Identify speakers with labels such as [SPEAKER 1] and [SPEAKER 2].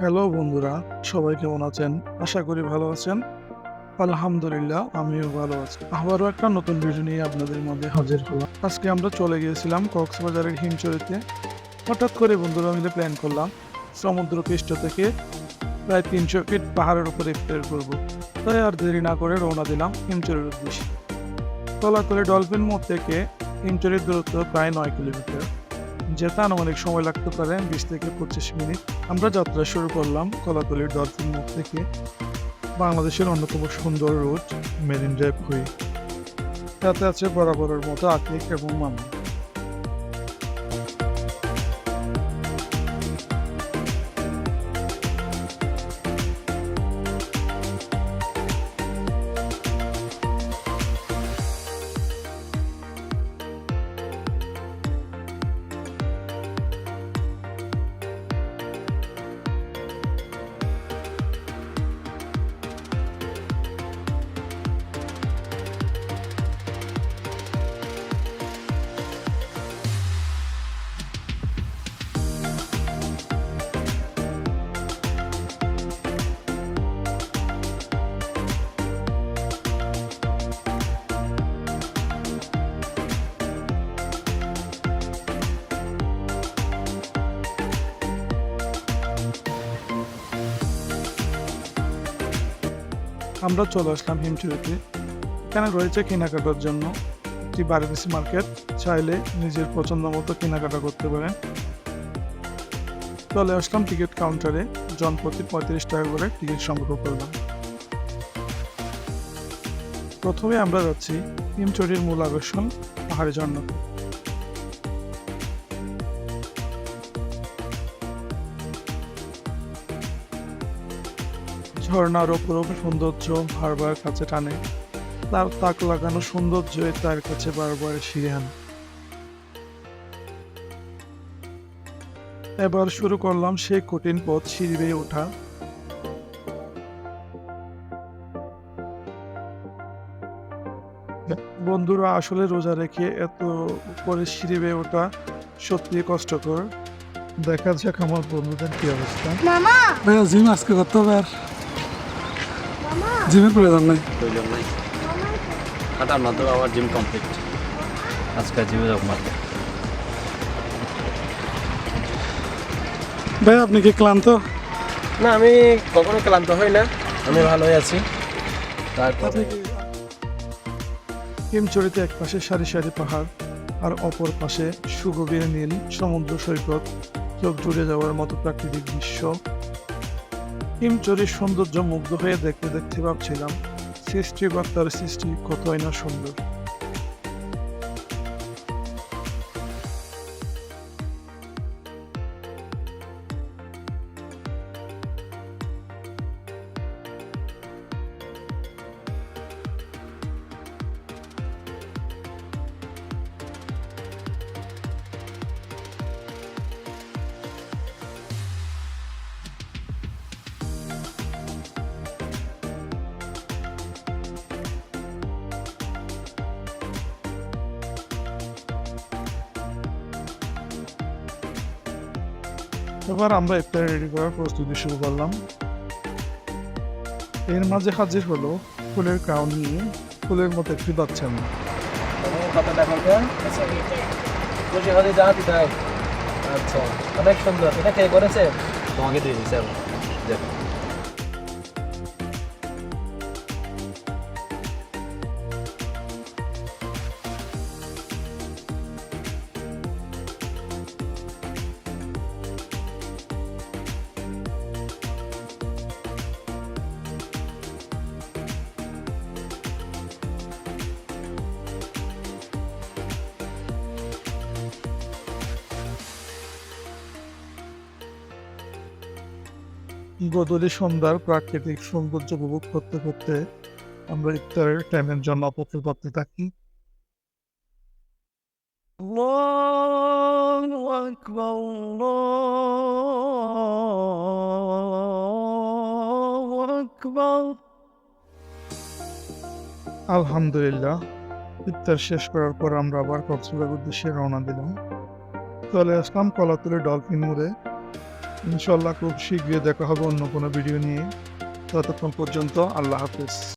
[SPEAKER 1] Hello বন্ধুরা, সবাই কেমন আছেন? আশা করি ভালো আছেন। আলহামদুলিল্লাহ, আমিও ভালো আছি। আবারও একটা নতুন ভিডিও নিয়ে আপনাদের মধ্যে হাজির হলাম। আজকে আমরা চলে গিয়েছিলাম কক্সবাজারের হিমচরিতে। হঠাৎ করে বন্ধুরা মিলে প্ল্যান করলাম সমুদ্র পৃষ্ঠ থেকে প্রায় তিনশো ফিট পাহাড়ের উপরে ইফতার করব। তাই আর দেরি না করে রওনা দিলাম হিমচরের উদ্দেশ্যে। তলাতলে ডলফিন মোড় থেকে হিমচরের দূরত্ব প্রায় নয় কিলোমিটার যেতে অনেক সময় লাগতে পারে, বিশ থেকে পঁচিশ মিনিট। আমরা যাত্রা শুরু করলাম কলাতলির ডলফিন মুখ থেকে, বাংলাদেশের অন্যতম সুন্দর রুট মেরিন ড্রাইভ হয়ে। তাতে আছে বরাবরের মতো আকিক এবং মামা আমরা চলে আসলাম হিমচুরিতে। এখানে রয়েছে কেনাকাটার জন্য। একটি বারবিসি মার্কেট। চাইলে নিজের পছন্দ মতো কেনাকাটা করতে পারেন। চলে আসলাম টিকিট কাউন্টারে। জন প্রতি পঁয়ত্রিশ টাকা করে টিকিট সংগ্রহ করলাম। প্রথমে আমরা যাচ্ছি হিমচুরির মূল আকর্ষণ পাহাড়ি ঝর্ণা ঝর্ণার অপরূপ সৌন্দর্য বারবার কাছে টানে। তার তাক লাগানো সৌন্দর্য তার কাছে বারবার ফিরে আনে। এবার শুরু করলাম সেই কঠিন পথ সিঁড়ি বেয়ে ওঠা। বন্ধুরা আসলে রোজা রেখে এত উপরে সিঁড়ি বেয়ে ওঠা সত্যি কষ্টকর। দেখা যাক আমার বন্ধুদের কি অবস্থা।
[SPEAKER 2] মামা!
[SPEAKER 1] ভাইয়া জিম আজকে করতে হবে জিমের প্রয়োজন নাই
[SPEAKER 3] প্রয়োজন নাই? হাঁটার মাধ্যমে আমার জিম কমপ্লিট আজকে জিমে যাব মাত্র
[SPEAKER 1] ভাই আপনি কি ক্লান্ত?
[SPEAKER 3] না আমি কখনো ক্লান্ত হই না। আমি ভালোই আছি। তারপর
[SPEAKER 1] হিমচরিতে এক পাশে সারি সারি পাহাড় আর অপর পাশে সুগভীর নীল সমুদ্র সৈকত। চোখ জুড়ে যাওয়ার মতো প্রাকৃতিক দৃশ্য। হিমচরির সৌন্দর্য মুগ্ধ হয়ে দেখতে দেখতে ভাবছিলাম সৃষ্টি বা তার সৃষ্টি কতই না সুন্দর। এবার আমরা ইফতার রেডি করার প্রস্তুতি শুরু করলাম। এর মাঝে হাজির হলো ফুলের ক্রাউন নিয়ে। ফুলের মতো একটি বাচ্চা
[SPEAKER 3] আচ্ছা অনেক সুন্দর। এটা কে করেছে? তোমাকে দিয়ে দিচ্ছে
[SPEAKER 1] গদলি সন্ধ্যার প্রাকৃতিক সৌন্দর্য উপভোগ করতে করতে আমরা ইফতারের টাইমের জন্য অপেক্ষা করতে থাকি। আলহামদুলিল্লাহ ইফতার শেষ করার পর আমরা আবার কক্সবাজার উদ্দেশ্যে রওনা দিলাম। চলে আসলাম কলাতুলি ডলফিন মোড়ে। ইনশাল্লাহ খুব শীঘ্রই দেখা হবে অন্য কোনো ভিডিও নিয়ে। ততক্ষণ পর্যন্ত আল্লাহ হাফিজ।